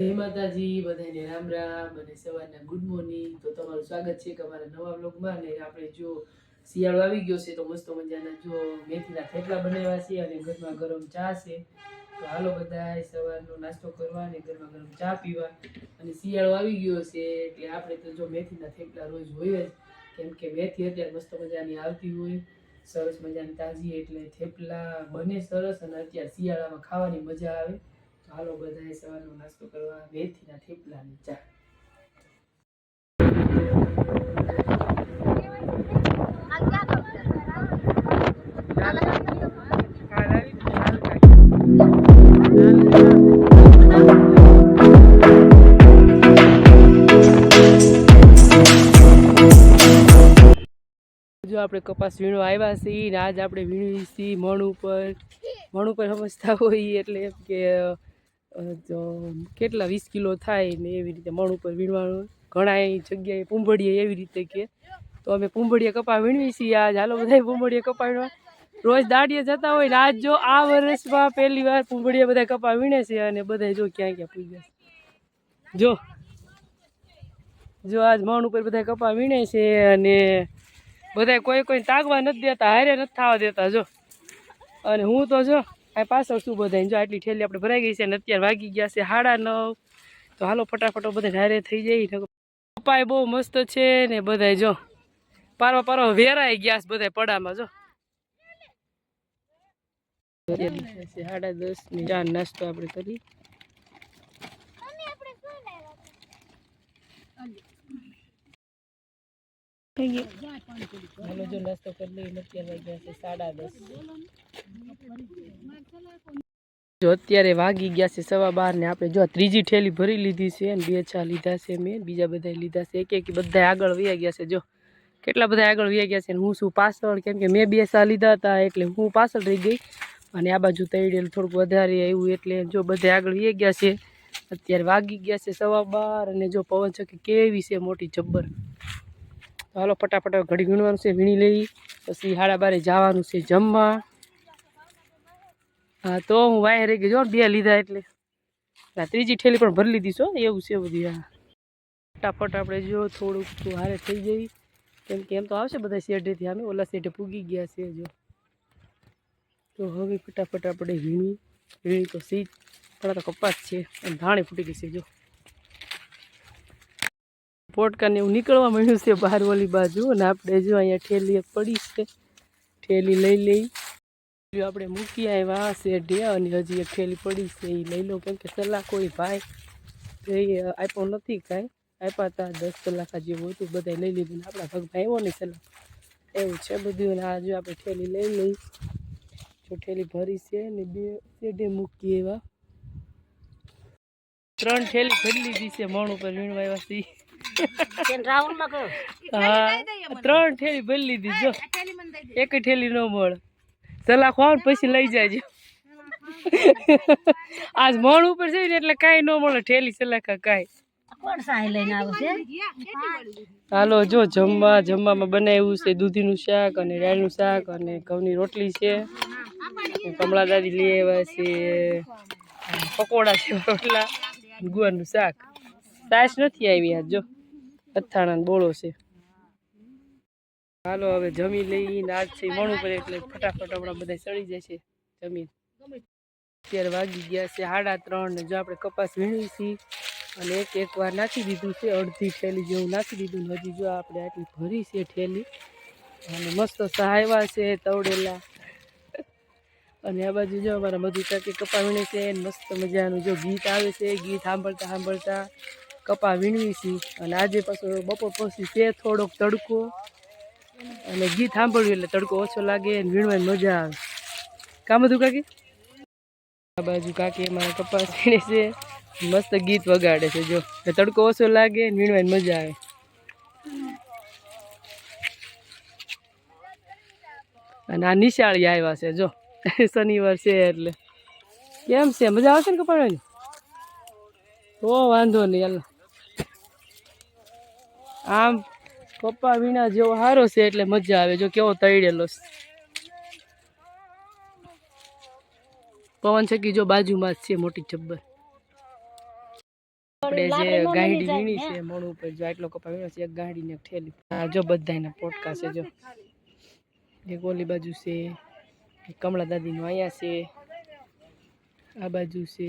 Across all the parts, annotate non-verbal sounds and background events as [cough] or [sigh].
જય માતાજી બધાને રામ રામ અને સવારના ગુડ મોર્નિંગ. તો તમારું સ્વાગત છે કે અમારા નવા બ્લોગમાં અને આપણે જો શિયાળો આવી ગયો છે તો મસ્ત મજાના જો મેથીના થેપલા બનાવ્યા છે અને ઘરમાં ગરમ ચા છે. તો હાલો બધા સવારનો નાસ્તો કરવા અને ગરમા ગરમ ચા પીવા. અને શિયાળો આવી ગયો છે એટલે આપણે તો જો મેથીના થેપલા રોજ હોય જ. કેમ કે મેથી અત્યારે મસ્ત મજાની આવતી હોય. સરસ મજાની તાજી એટલે થેપલા બને સરસ અને અત્યારે શિયાળામાં ખાવાની મજા આવે. હાલો બધાએ સવારનો નાસ્તો કરવા મેથીના થેપલાની ચા. આપણે કપાસ વીણવા આવ્યા છીએ ને આજ આપણે વીણવી છીએ મણ ઉપર. મણ ઉપર સમજતા હોઈએ એટલે કે કેટલા વીસ કિલો થાય ને એવી રીતે મણ ઉપર વીણવાનું. ઘણા જગ્યાએ પૂંભળીએ એવી રીતે કે તો અમે પૂંભળીએ કપા વીણવી છીએ આજ. હાલો બધા પૂંભળીએ કપા વીણવા રોજ દાડીએ જતા હોય ને આજ જો આ વર્ષમાં પહેલી વાર પૂંભળીએ બધા કપા વીણે છે અને બધા જો ક્યાં ક્યાં પૂગ્યા છે. જો જો આજ મણ ઉપર બધા કપા વીણે છે અને બધા કોઈ કોઈ તાગવા નથી દેતા, હારે નથી થવા દેતા, જો. અને હું તો જો આ પાછળ શું બધા જો આટલી ઠેલી આપણે ભરાઈ ગઈ છે ને અત્યારે વાગી ગયા છે સાડા નવ. તો હાલો ફટાફટો બધા હારે થઈ જાય પપ્પાએ બહુ મસ્ત છે ને બધા જો પારવા પારવા વેરાઈ ગયા છે બધા પડામાં જો. સાડા દસ નાસ્તો આપણે કરી. થઈ ગયું હાલો જો નાસ્તો કરી લઈએ અત્યારે વાગ્યા છે સાડા દસ જો અત્યારે વાગી ગયા છે સવા બાર ને, આપણે જો આ ત્રીજી ઠેલી ભરી લીધી છે અને બે ચા લીધા છે મેં, બીજા બધા લીધા છે. એક એક બધા આગળ વયા ગયા છે. જો, કેટલા બધા આગળ વયા ગયા છે અને હું શું પાછળ, કેમ કે મેં બે ચા લીધા હતા એટલે હું પાછળ રહી ગઈ અને આ બાજુ તૈડેલ થોડુંક વધારે આવ્યું એટલે જો બધા આગળ વયા ગયા છે. અત્યારે વાગી ગયા છે સવા બાર અને જો પવન ચક્કી કેવી છે મોટી જબ્બર. તો હાલો ફટાફટ ઘડી વીણવાનું છે, વીણી લઈ. પછી સાડા બારે જવાનું છે જમવા. હા, તો હું વાયરે ગઈ જો બે લીધા એટલે. આ ત્રીજી ઠેલી પણ ભરી લીધી છો એવું છે બધું, હા. ફટાફટ આપણે જો થોડુંક હારે થઈ જઈ કેમ કે એમ તો આવશે બધા શેઢેથી અમે ઓલા શેઢે પૂગી ગયા છે જો તો હવે ફટાફટ આપણે વીણી. વીણી તો સી પણ તો કપાસ છે, અને ધાણી ફૂટી ગઈ છે, જો. પોટકાને એવું નીકળવા માંડ્યું છે બહાર ઓલી બાજુ. અને આપણે જો અહીંયા ઠેલી પડી છે. ઠેલી લઈ લઈ. આપણે મૂકી આવ્યા શેઢે અને હજી એક ઠેલી પડી છે. એ લઈ લો કેમ કે સલાહ કોઈ ભાઈ. એ આપ્યો નથી કાંઈ. આપ્યા હતા દસ કલાક જેવું હતું. બધા લઈ લીધું આપણા ભગભાઈ આવ્યો નહીં સલાહ. એવું છે બધું. આ જો આપણે ઠેલી લઈ લઈ. જો ઠેલી ભરી છે ને બે શેઢે મૂકી એવા ત્રણ ઠેલી ભરી લીધી છે. મણ ઉપર વીણવા આવ્યા છીએ. ત્રણ ઠેલી ભરી લીધી જો. એક ઠેલી ન મળે. ચલા ખોન પછી લઈ જાયજો આજ મણ ઉપર છે ને એટલે કાંઈ ન મળે ઠેલી સલાખા કાંઈ. હાલો જો જમવા જમવામાં બનાવ્યું છે દૂધીનું શાક અને દાળનું શાક અને ઘઉંની રોટલી છે. કમળા દાદી લઈ આવ્યા છે. પકોડા છે રોટલા ગુવારનું શાક. સાસ નથી આવી આજ જો. અથાણા બોળો છે. હાલો, હવે જમી લઈને આજ છે મણ પડે એટલે ફટાફટ હમણાં બધા ચડી જશે જમીન. અત્યારે વાગી ગયા છે સાડા ત્રણ ને જો આપણે કપાસ વીણી છીએ અને એક એક વાર નાખી દીધું છે, અડધી થેલી જેવું નાખી દીધું ને હજી જો આપણે આટલી ભરી છે ઠેલી અને મસ્ત સહાયવા છે તવડેલા. અને આ બાજુ જો અમારા મધુ કાકી કપા વીણે છે મસ્ત મજાનું જો ગીત આવે છે, ગીત સાંભળતા સાંભળતા કપા વીણવી છીએ અને આજે પાછો બપોર પછી છે થોડોક તડકો. અને ગીત સાંભળ્યું એટલે તડકો ઓછો લાગે અને વીણવાની મજા આવે. કામ બધું કાકી? આ બાજુ કાકી અમારા કપાસ વીણે છે. મસ્ત ગીત વગાડે છે જો. તડકો ઓછો લાગે અને વીણવાની મજા આવે. અને આ નિશાળી આવ્યા છે જો. શનિવાર છે એટલે. કેમ છે? મજા આવશે ને કપાડવાની તો વાંધો નહીં, હાલો. આમ પપ્પા વીણા જેવો સારો છે એટલે મજા આવે જો કેવો તળેલો છે. પવન ચક્કી જો બાજુમાં જ છે મોટી જબ્બર આપણે જે ગાડી વીણી છે મણ ઉપર જો આટલો કપા વીણ્યો છે એક ગાડીને એક ઠેલી આ જો બધાયના પોટકા છે જો. એક ઓલી બાજુ છે કમળા દાદીનું અહીંયા છે આ બાજુ છે.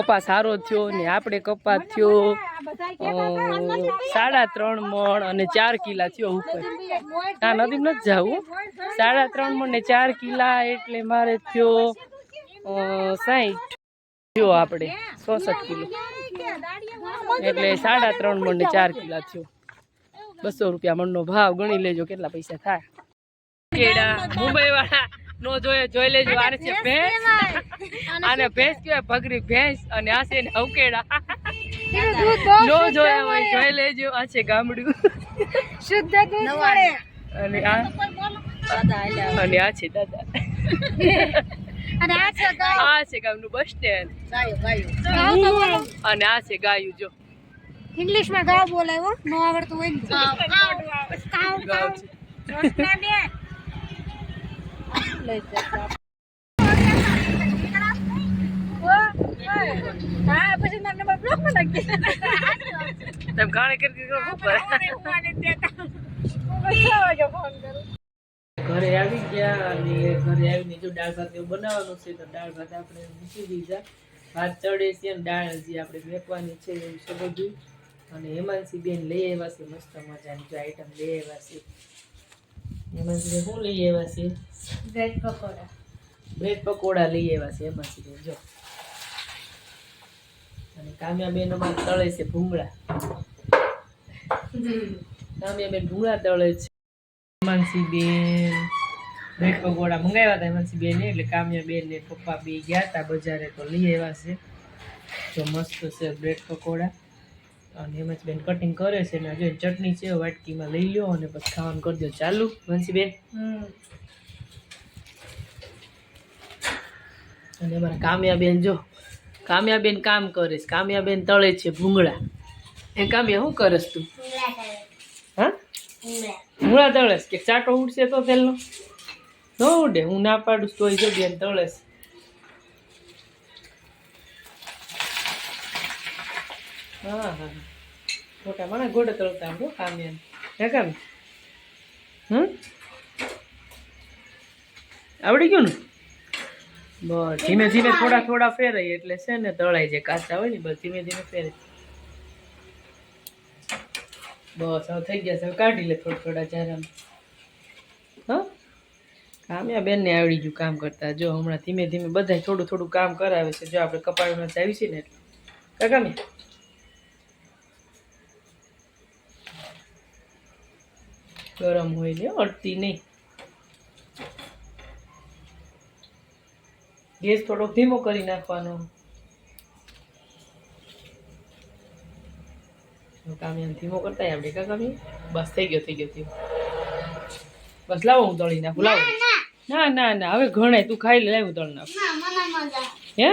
કપા સારો થયો ને આપણે કપા થયો. સાડા ત્રણ મણ અને ચાર કિલા થયો ઉપર. ના નદી નથી જવું. સાડા ત્રણ મણ ને ચાર કિલા એટલે મારે થયો અ, થયો આપણે ચોસઠ કિલો. એટલે સાડા ત્રણ મણ ને ચાર કિલા થયો. બસો રૂપિયા મણનો ભાવ ગણી લેજો કેટલા પૈસા થાય. મુંબઈ વાળા નો જોયે જોઈ લેજો આને છે ભેંસ [laughs] આને ભેંસ કહેવાય ભગરી ભેંસ અને આ છે ને હવકેડા. [laughs] નો જોયા હોય જોઈ લેજો આ છે ગામડું. [laughs] શુદ્ધ દૂધ મળે. અને આ અને આ છે દાદા. અને આ છે ગાય. આ છે ગામનું બસ સ્ટેન્ડ. તો અને આ છે ગાયું જો. ઇંગ્લિશમાં ગાવ બોલાવ્યો હો નો આવડતું હોય ને. ગાવ ગાવ. ગાવ હા પછી તમને બ્લોકમાં નાખી તમે ગાણે કરી કરી કરો ઘરે આવી ગયા અને ઘરે આવીને જો દાળ ભાત એવું બનાવવાનું છે તો દાળ ભાત આપણે મૂકી દીધા ભાત ચડે છે અને દાળ હજી આપણે મેકવાની છે એવું છે અને હેમાનસી બેન લઈ આવ્યા છે, મસ્ત મજાની જો આઈટમ લઈ આવ્યા છે. બેન શું લઈ આવ્યા છે બ્રેડ પકોડા. બ્રેડ પકોડા લઈ આવ્યા છે એમાંથી જો. અને કામ્યા બેનો અમારે તળે છે ભૂંગળા. કામ્યા બેન ભૂંગળા તળે છે. હેમાનસી બેન બ્રેડ પકોડા મંગાવ્યા હતા હેમાનસી બેન એટલે કામ્યા બેન ને પપ્પા બે ગયા હતા બજારે તો લઈ આવ્યા છે. જો મસ્ત છે બ્રેડ પકોડા. અને હેમાંસી બેન કટિંગ કરે છે ને જો ચટણી છે વાટકીમાં લઈ લ્યો અને પછી ખાવાનું કરી દો. ચાલુ હેમાંસી બેન અને અમારા કામ્યાબેન જો કામ્યાબેન કામ કરે છે. કામ્યાબેન તળે છે ભૂંગળા. એ કામ્યા શું કરસ તું? હા? ભૂંગળા તળેશ કે ચાટો ઉડશે તો તેલનો? ન ઉડે હું ના પાડું છું તોય જો બેન તળેસ. માણા ગોડે આવડો કામ્યાને. હે કામ હમ? આવડી ગયું ને? બસ, ધીમે ધીમે થોડા થોડા ફેરાય, એટલે છે ને તળાય જાય કાચા હોય ને બસ ધીમે ધીમે ફેરે બસ, હવે થઈ ગયા છે કાઢી લે થોડા થોડા ચારામ હા? કામ્યા બેન ને આવડી ગયું કામ કરતા. જો, હમણાં ધીમે ધીમે બધા થોડું થોડું કામ કરાવે છે. જો, આપણે કપાળમાં આવી છે ને એટલે. કા ગરમ હોય ને અડતી નહીં. ગેસ થોડોક ધીમો કરી નાખવાનો. કામિયા ધીમો કરતા આવડે કા કામિયા બસ થઈ ગયો થઈ ગયો થયો બસ લાવો હું તળી નાખું લાવો. ના ના ના હવે ઘણે તું ખાઈ લે હું તળી નાખું. હે?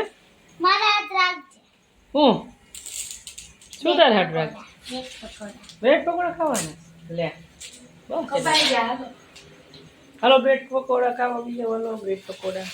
હું? શું તારે હાટ રાખ બ્રેડ પકોડા ખાવાના? લે. હાલો બ્રેડ પકોડા ખાવા બીજા વાલો બ્રેડ પકોડા